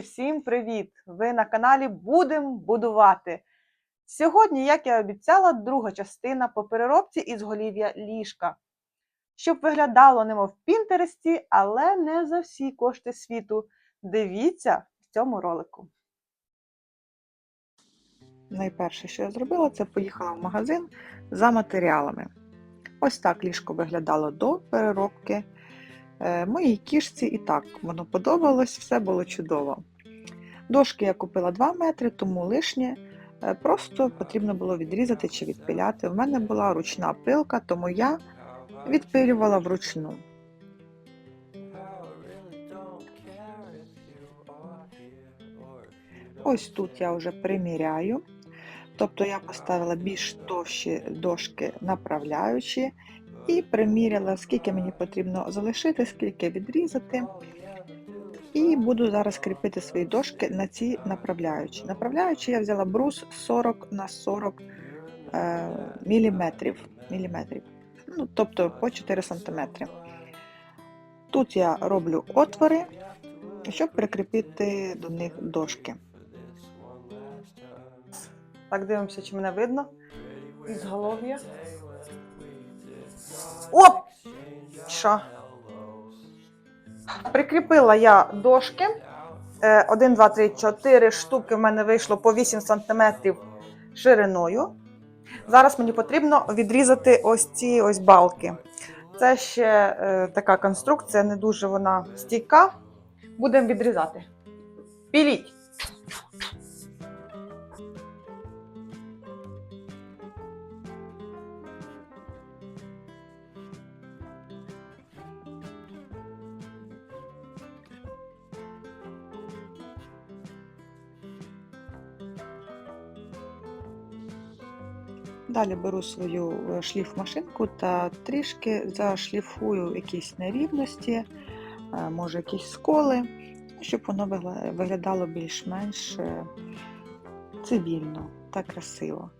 всім привіт! Ви на каналі Будем будувати. Сьогодні, як я обіцяла, друга частина по переробці із голів'я ліжка. Щоб виглядало немов в Пінтересті, але не за всі кошти світу. Дивіться в цьому ролику. Найперше, що я зробила, це поїхала в магазин за матеріалами. Ось так ліжко виглядало до переробки. Е, Моїй кішці і так воно подобалось, все було чудово. Дошки я купила 2 метри, тому лишнє. Е, Просто потрібно було відрізати чи відпиляти. У мене була ручна пилка, тому я відпилювала вручну. Ось тут я вже приміряю. Тобто я поставила більш товщі дошки направляючі і приміряла, скільки мені потрібно залишити, скільки відрізати. І буду зараз кріпити свої дошки на ці направляючі. Направляючі я взяла брус 40 на 40 е, міліметрів, міліметрів. Ну, тобто по 4 сантиметри. Тут я роблю отвори, щоб прикріпити до них дошки. Так, дивимося, чи мене видно. Із голов'я. Оп! Що? Прикріпила я дошки. 1, 2, 3, 4 штуки в мене вийшло по 8 см шириною. Зараз мені потрібно відрізати ось ці ось балки. Це ще е, така конструкція, не дуже вона стійка. Будемо відрізати. Піліть! Далі беру свою е, шліфмашинку та трішки зашліфую якісь нерівності, е, може якісь сколи, щоб воно виглядало більш-менш е, цивільно та красиво.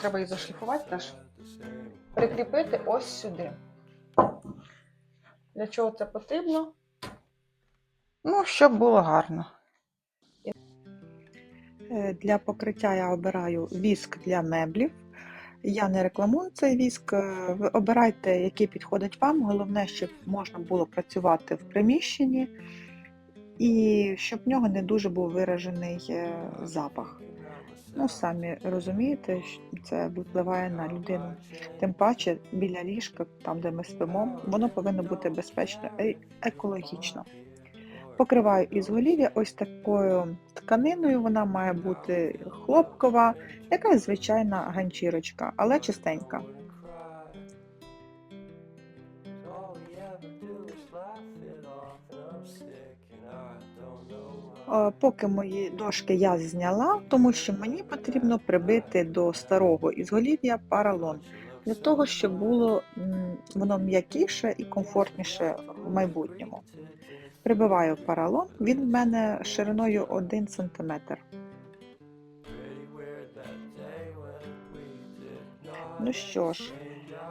Треба її зашліфувати теж. Прикріпити ось сюди. Для чого це потрібно? Ну, щоб було гарно. Е, Для покриття я обираю віск для меблів. Я не рекламую цей віск. Е, Ви обирайте, який підходить вам. Головне, щоб можна було працювати в приміщенні і щоб в нього не дуже був виражений е, запах. Ну, самі розумієте, це впливає на людину. Тим паче біля ліжка, там де ми спимо, воно повинно бути безпечно і екологічно. Покриваю ізголів'я ось такою тканиною, вона має бути хлопкова, якась звичайна ганчірочка, але чистенька. Поки мої дошки я зняла, тому що мені потрібно прибити до старого ізголів'я паралон, для того, щоб було воно м'якіше і комфортніше в майбутньому. Прибиваю паралон, він в мене шириною 1 см. Ну що ж,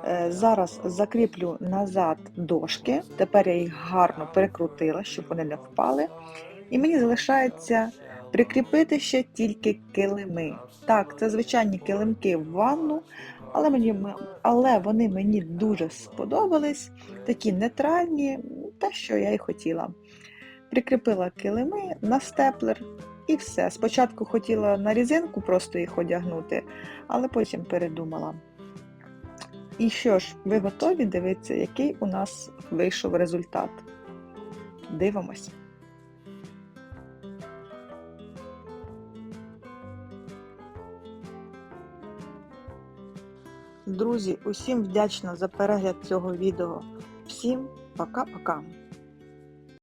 е, зараз закріплю назад дошки. Тепер я їх гарно перекрутила, щоб вони не впали. І мені залишається прикріпити ще тільки килими. Так, це звичайні килимки в ванну, але, мені, але вони мені дуже сподобались, такі нейтральні, те, що я й хотіла. Прикріпила килими на степлер і все. Спочатку хотіла на різинку просто їх одягнути, але потім передумала. І що ж, ви готові дивитися, який у нас вийшов результат? Дивимось. Друзі, усім вдячна за перегляд цього відео. Всім пока-пока!